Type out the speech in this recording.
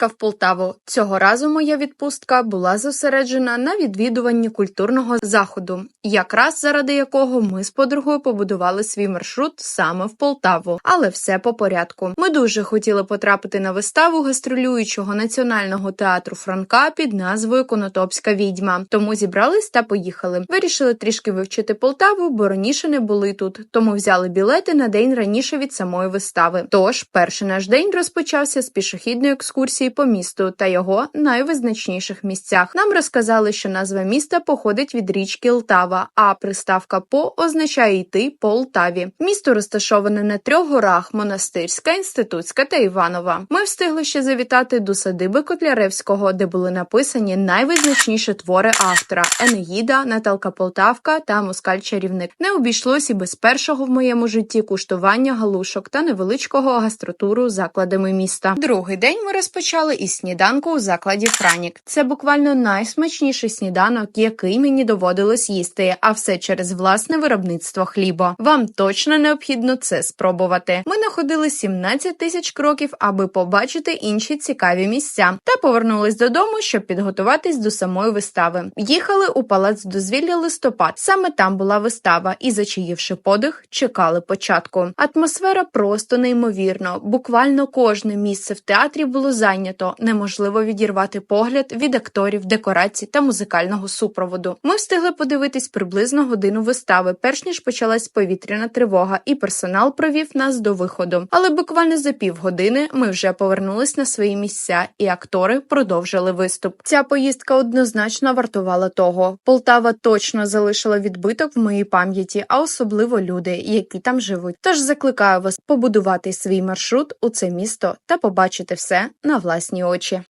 Поїздка в Полтаву. Цього разу моя відпустка була зосереджена на відвідуванні культурного заходу, якраз заради якого ми з подругою побудували свій маршрут саме в Полтаву. Але все по порядку. Ми дуже хотіли потрапити на виставу гастролюючого національного театру Франка під назвою Конотопська відьма. Тому зібрались та поїхали. Вирішили трішки вивчити Полтаву, бо раніше не були тут. Тому взяли білети на день раніше від самої вистави. Тож перший наш день розпочався з пішохідної екскурсії по місту та його найвизначніших місцях. Нам розказали, що назва міста походить від річки Лтава, а приставка по означає йти по Лтаві. Місто розташоване на трьох горах: монастирська, інститутська та Іванова. Ми встигли ще завітати до садиби Котляревського, де були написані найвизначніші твори автора Енеїда, Наталка Полтавка та Москаль Чарівник. Не обійшлось і без першого в моєму житті куштування галушок та невеличкого гастротуру закладами міста. Другий день ми розпочали із сніданку у закладі Франік. Це буквально найсмачніший сніданок, який мені доводилось їсти, а все через власне виробництво хліба. Вам точно необхідно це спробувати. Ми находили 17 тисяч кроків, аби побачити інші цікаві місця, та повернулись додому, щоб підготуватись до самої вистави. Їхали у палац дозвілля листопад. Саме там була вистава, і зачаївши подих, чекали початку. Атмосфера просто неймовірно. Буквально кожне місце в театрі було зайнято. Неможливо відірвати погляд від акторів, декорацій та музикального супроводу. Ми встигли подивитись приблизно годину вистави, перш ніж почалась повітряна тривога, і персонал провів нас до виходу. Але буквально за півгодини ми вже повернулись на свої місця, і актори продовжили виступ. Ця поїздка однозначно вартувала того. Полтава точно залишила відбиток в моїй пам'яті, а особливо люди, які там живуть. Тож закликаю вас побудувати свій маршрут у це місто та побачити все на власні очі.